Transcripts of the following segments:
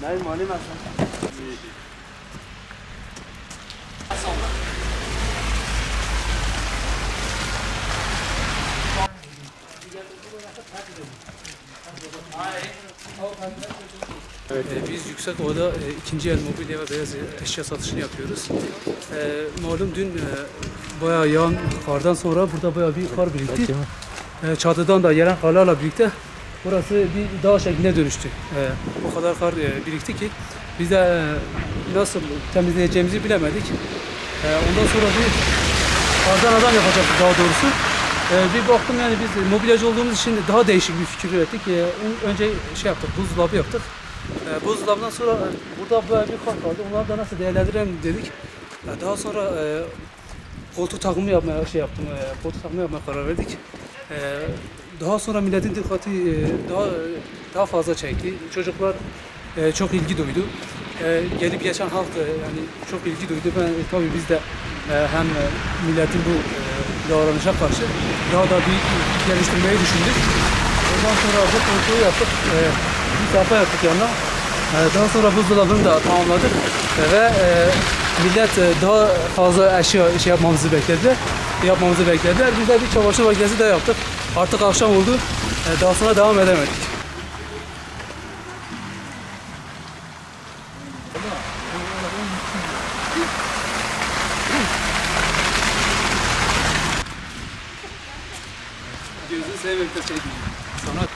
नाही म्हणे माझं Evet, e, biz Yüksek Ova'da e, ikinci el mobilya ve beyaz eşya satışını yapıyoruz. E, malum dün e, bayağı yağan kardan sonra burada bayağı bir kar birikti. E, çatıdan da gelen karlarla birlikte burası bir dağ şekline dönüştü. E, o kadar kar e, birikti ki biz de e, nasıl temizleyeceğimizi bilemedik. E, ondan sonra bir kardan adam yapacaktık daha doğrusu. E, bir baktım yani biz mobilyacı olduğumuz için daha değişik bir fikir ürettik. E, ön- önce şey yaptık, buzdolabı yaptık. E, buzdolabından sonra e, burada böyle bir kar kaldı. Onları da nasıl değerlendirelim dedik. Daha sonra e, koltuk takımı yapmaya şey yaptım. E, koltuk takımı yapmaya karar verdik. Daha sonra milletin dikkati e, daha daha fazla çekti. Çocuklar e, çok ilgi duydu. E, gelip geçen halk yani çok ilgi duydu. Ben tabii biz de hem milletin bu davranışa karşı daha da bir geliştirmeyi düşündük. Ondan sonra bu koltuğu yaptık. Bir sayfa yaptık yanına. Daha sonra buzdolabını da tamamladık. Ve millet e, daha fazla eşya şey yapmamızı beklediler. Yapmamızı beklediler. Biz de bir çamaşır makinesi de yaptık. Artık akşam oldu. E, daha sonra devam edemedik. Gözünü sevmekte şey değil. Sanat.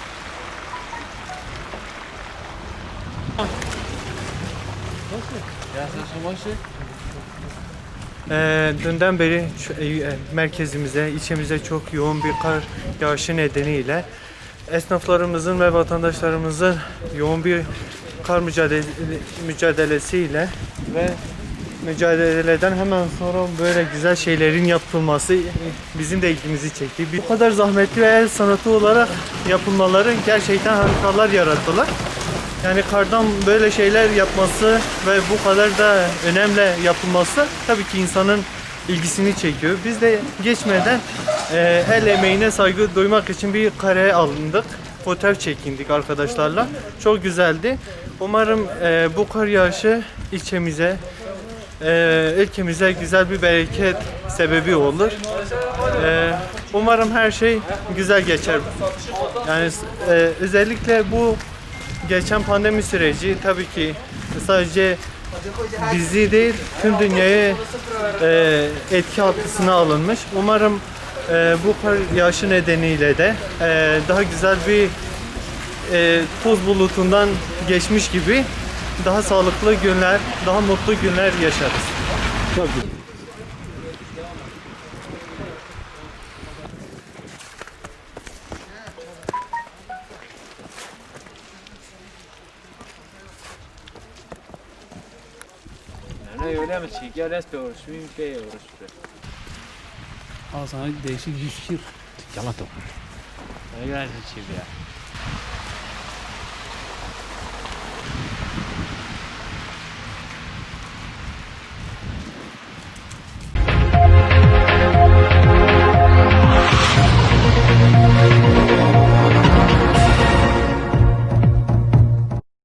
Ee, dünden beri şu- e, merkezimize, ilçemize çok yoğun bir kar yağışı nedeniyle esnaflarımızın ve vatandaşlarımızın yoğun bir kar mücadele, mücadelesiyle ve mücadeleden hemen sonra böyle güzel şeylerin yapılması bizim de ilgimizi çekti. Bu kadar zahmetli ve el sanatı olarak yapılmaları gerçekten harikalar yarattılar. Yani kardan böyle şeyler yapması ve bu kadar da önemli yapılması tabii ki insanın ilgisini çekiyor. Biz de geçmeden e, el emeğine saygı duymak için bir kareye alındık. Fotoğraf çekindik arkadaşlarla. Çok güzeldi. Umarım e, bu kar yağışı ilçemize, e, ülkemize güzel bir bereket sebebi olur. E, umarım her şey güzel geçer. Yani e, özellikle bu geçen pandemi süreci tabii ki sadece bizi değil tüm dünyayı e, etki altına alınmış. Umarım e, bu kar nedeniyle de e, daha güzel bir e, toz bulutundan geçmiş gibi daha sağlıklı günler, daha mutlu günler yaşarız. نه öyle mi çiğ oruç muyum be oruç be. Al sana değişik bir fikir. Yalan da. Ne yani çiğ ya.